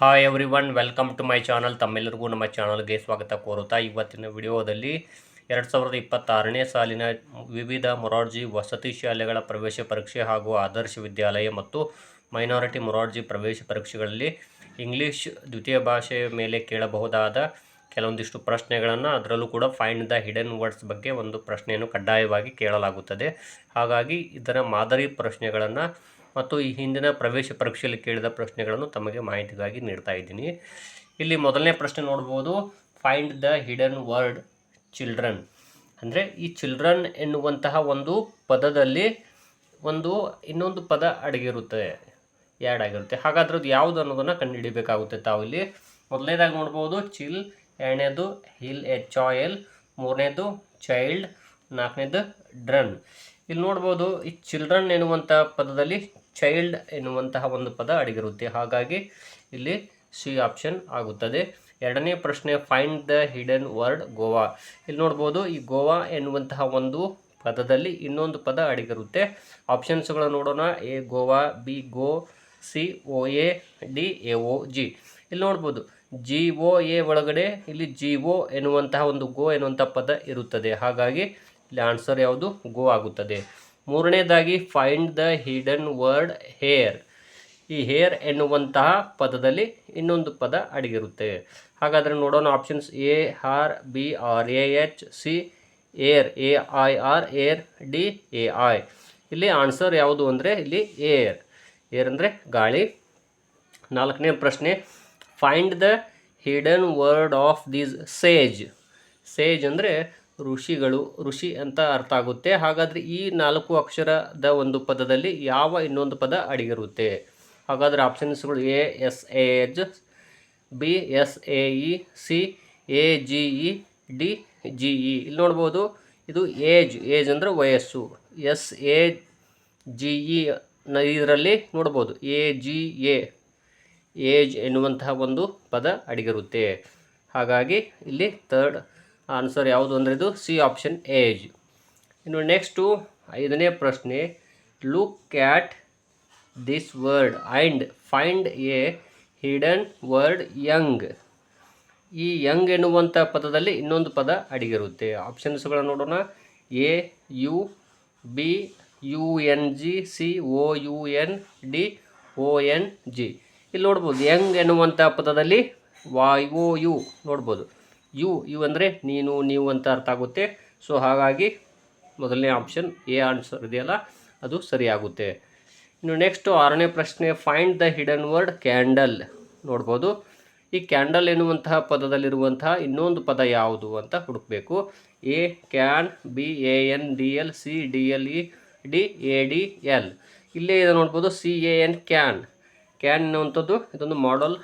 Hi everyone welcome to my channel ತಮ್ಮೆಲ್ಲರಿಗೂ ನಮ್ಮ ಚಾನಲ್ಗೆ ಸ್ವಾಗತ ಕೋರುತ್ತಾ ಇವತ್ತಿನ ವಿಡಿಯೋದಲ್ಲಿ ಎರಡು ಸಾವಿರದ ಇಪ್ಪತ್ತಾರನೇ ಸಾಲಿನ ವಿವಿಧ ಮೊರಾರ್ಜಿ ವಸತಿ ಶಾಲೆಗಳ ಪ್ರವೇಶ ಪರೀಕ್ಷೆ ಹಾಗೂ ಆದರ್ಶ ವಿದ್ಯಾಲಯ ಮತ್ತು ಮೈನಾರಿಟಿ ಮೊರಾರ್ಜಿ ಪ್ರವೇಶ ಪರೀಕ್ಷೆಗಳಲ್ಲಿ ಇಂಗ್ಲೀಷ್ ದ್ವಿತೀಯ ಭಾಷೆಯ ಮೇಲೆ ಕೇಳಬಹುದಾದ ಕೆಲವೊಂದಿಷ್ಟು ಪ್ರಶ್ನೆಗಳನ್ನು ಅದರಲ್ಲೂ ಕೂಡ ಫೈಂಡ್ ದ ಹಿಡನ್ ವರ್ಡ್ಸ್ ಬಗ್ಗೆ ಒಂದು ಪ್ರಶ್ನೆಯನ್ನು ಕಡ್ಡಾಯವಾಗಿ ಕೇಳಲಾಗುತ್ತದೆ. ಹಾಗಾಗಿ ಇದರ ಮಾದರಿ ಪ್ರಶ್ನೆಗಳನ್ನು ಮತ್ತು ಈ ಹಿಂದಿನ ಪ್ರವೇಶ ಪರೀಕ್ಷೆಯಲ್ಲಿ ಕೇಳಿದ ಪ್ರಶ್ನೆಗಳನ್ನು ತಮಗೆ ಮಾಹಿತಿಗಾಗಿ ನೀಡ್ತಾ ಇದ್ದೀನಿ. ಇಲ್ಲಿ ಮೊದಲನೇ ಪ್ರಶ್ನೆ ನೋಡ್ಬೋದು. Find the hidden word children ಅಂದರೆ ಈ ಚಿಲ್ಡ್ರನ್ ಎನ್ನುವಂತಹ ಒಂದು ಪದದಲ್ಲಿ ಒಂದು ಇನ್ನೊಂದು ಪದ ಅಡಗಿರುತ್ತೆ. ಆ್ಯಡ್ ಆಗಿರುತ್ತೆ. ಹಾಗಾದ್ರೆ ಅದು ಯಾವುದು ಅನ್ನೋದನ್ನು ಕಂಡುಹಿಡಿಬೇಕಾಗುತ್ತೆ ತಾವು ಇಲ್ಲಿ. ಮೊದಲನೇದಾಗಿ ನೋಡ್ಬೋದು. ಚಿಲ್ ಎರಡನೇದು ಹಿಲ್ ಎ ಚಾಯಲ್ ಮೂರನೇದು ಚೈಲ್ಡ್ ನಾಲ್ಕನೇದು ಡ್ರನ್. ಇಲ್ಲಿ ನೋಡ್ಬೋದು, ಈ ಚಿಲ್ಡ್ರನ್ ಎನ್ನುವಂಥ ಪದದಲ್ಲಿ ಚೈಲ್ಡ್ ಎನ್ನುವಂತಹ ಒಂದು ಪದ ಅಡಗಿರುತ್ತೆ. ಹಾಗಾಗಿ ಇಲ್ಲಿ ಸಿ ಆಪ್ಷನ್ ಆಗುತ್ತದೆ. ಎರಡನೇ ಪ್ರಶ್ನೆ find the hidden word Goa ಇಲ್ಲಿ ನೋಡ್ಬೋದು, ಈ ಗೋವಾ ಎನ್ನುವಂತಹ ಒಂದು ಪದದಲ್ಲಿ ಇನ್ನೊಂದು ಪದ ಅಡಗಿರುತ್ತೆ. ಆಪ್ಷನ್ಸ್ಗಳನ್ನು ನೋಡೋಣ. A Goa B go C O A D A O G ಇಲ್ಲಿ ನೋಡ್ಬೋದು, ಜಿ ಒ ಎ ಒಳಗಡೆ ಇಲ್ಲಿ ಜಿ ಒ ಎನ್ನುವಂತಹ ಒಂದು ಗೋ ಎನ್ನುವಂಥ ಪದ ಇರುತ್ತದೆ. ಹಾಗಾಗಿ ಇಲ್ಲಿ ಆನ್ಸರ್ ಯಾವುದು? ಗೋ ಆಗುತ್ತದೆ. ಮೂರನೇದಾಗಿ find the hidden word hair ಈ ಹೇರ್ ಎನ್ನುವಂತಹ ಪದದಲ್ಲಿ ಇನ್ನೊಂದು ಪದ ಅಡಗಿರುತ್ತೆ. ಹಾಗಾದರೆ ನೋಡೋಣ options A R B R A H C air A I R air D A I ಇಲ್ಲಿ ಆನ್ಸರ್ ಯಾವುದು ಅಂದರೆ ಇಲ್ಲಿ ಏರ್ ಏರ್ ಅಂದರೆ ಗಾಳಿ. ನಾಲ್ಕನೇ ಪ್ರಶ್ನೆ find the hidden word of these sage sage ಅಂದರೆ ಋಷಿಗಳು, ಋಷಿ ಅಂತ ಅರ್ಥ ಆಗುತ್ತೆ. ಹಾಗಾದರೆ ಈ ನಾಲ್ಕು ಅಕ್ಷರದ ಒಂದು ಪದದಲ್ಲಿ ಯಾವ ಇನ್ನೊಂದು ಪದ ಅಡಗಿರುತ್ತೆ? ಹಾಗಾದರೆ ಆಪ್ಷನ್ಸ್ಗಳು A, S, A age B, S, A, E, C, A, G, E, D, G, E. ಇಲ್ಲಿ ನೋಡ್ಬೋದು, ಇದು ಏಜ್ ಏಜ್ ಅಂದರೆ ವಯಸ್ಸು. ಎಸ್, ಎ, ಜಿ, ಇ ಇದರಲ್ಲಿ ನೋಡ್ಬೋದು, ಎ, ಜಿ, ಎ, ಏಜ್ ಎನ್ನುವಂತಹ ಒಂದು ಪದ ಅಡಗಿರುತ್ತೆ. ಹಾಗಾಗಿ ಇಲ್ಲಿ ಥರ್ಡ್ ಆನ್ಸರ್ ಯಾವುದು ಅಂದರೆ ಇದು ಸಿ ಆಪ್ಷನ್ ಏಜ್ ಇನ್ನು ನೆಕ್ಸ್ಟು ಐದನೇ ಪ್ರಶ್ನೆ look at this word and find a hidden word young ಈ ಯಂಗ್ ಎನ್ನುವಂಥ ಪದದಲ್ಲಿ ಇನ್ನೊಂದು ಪದ ಅಡಗಿರುತ್ತೆ. ಆಪ್ಷನ್ಸ್ಗಳನ್ನು ನೋಡೋಣ. A, U, B, U, N, G, C O U, N, D O N, G. ಇಲ್ಲಿ ನೋಡ್ಬೋದು ಯಂಗ್ ಎನ್ನುವಂಥ ಪದದಲ್ಲಿ ವಾಯ್ ಓ ಯು ನೋಡ್ಬೋದು. ಯು ಯು ಅಂದರೆ ನೀನು, ನೀವು ಅಂತ ಅರ್ಥ ಆಗುತ್ತೆ. ಸೊ ಹಾಗಾಗಿ ಮೊದಲನೇ ಆಪ್ಷನ್ ಎ ಆನ್ಸರ್ ಇದೆಯಲ್ಲ, ಅದು ಸರಿಯಾಗುತ್ತೆ. ಇನ್ನು ನೆಕ್ಸ್ಟು ಆರನೇ ಪ್ರಶ್ನೆ find the hidden word candle ನೋಡ್ಬೋದು. ಈ ಕ್ಯಾಂಡಲ್ ಎನ್ನುವಂತಹ ಪದದಲ್ಲಿರುವಂತಹ ಇನ್ನೊಂದು ಪದ ಯಾವುದು ಅಂತ ಹುಡುಕಬೇಕು. A can B A N D L C D L E D A D L ಇಲ್ಲೇ ನೋಡ್ಬೋದು C A N can can ಅನ್ನುವಂಥದ್ದು ಇದೊಂದು ಮಾಡಲ್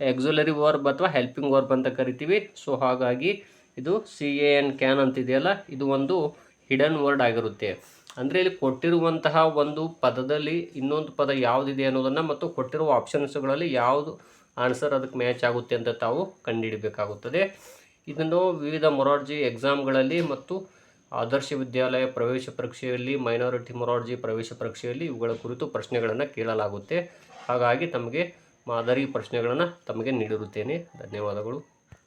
ಎಕ್ಸುಲರಿ ವರ್ಬ್ ಅಥವಾ ಹೆಲ್ಪಿಂಗ್ ವರ್ಬ್ ಅಂತ ಕರಿತೀವಿ. ಸೊ ಹಾಗಾಗಿ ಇದು ಸಿ ಎ ಎನ್ ಕ್ಯಾನ್ ಅಂತಿದೆಯಲ್ಲ, ಇದು ಒಂದು ಹಿಡನ್ ವರ್ಡ್ ಆಗಿರುತ್ತೆ. ಅಂದರೆ ಇಲ್ಲಿ ಕೊಟ್ಟಿರುವಂತಹ ಒಂದು ಪದದಲ್ಲಿ ಇನ್ನೊಂದು ಪದ ಯಾವುದಿದೆ ಅನ್ನೋದನ್ನು ಮತ್ತು ಕೊಟ್ಟಿರುವ ಆಪ್ಷನ್ಸ್ಗಳಲ್ಲಿ ಯಾವುದು ಆನ್ಸರ್ ಅದಕ್ಕೆ ಮ್ಯಾಚ್ ಆಗುತ್ತೆ ಅಂತ ತಾವು ಕಂಡುಹಿಡಬೇಕಾಗುತ್ತದೆ. ಇದನ್ನು ವಿವಿಧ ಮೊರಾರ್ಜಿ ಎಕ್ಸಾಮ್ಗಳಲ್ಲಿ ಮತ್ತು ಆದರ್ಶ ವಿದ್ಯಾಲಯ ಪ್ರವೇಶ ಪರೀಕ್ಷೆಯಲ್ಲಿ ಮೈನಾರಿಟಿ ಮೊರಾರ್ಜಿ ಪ್ರವೇಶ ಪರೀಕ್ಷೆಯಲ್ಲಿ ಇವುಗಳ ಕುರಿತು ಪ್ರಶ್ನೆಗಳನ್ನು ಕೇಳಲಾಗುತ್ತೆ. ಹಾಗಾಗಿ ತಮಗೆ ಮಾದರಿ ಪ್ರಶ್ನೆಗಳನ್ನು ತಮಗೆ ನೀಡಿರುತ್ತೇನೆ. ಧನ್ಯವಾದಗಳು.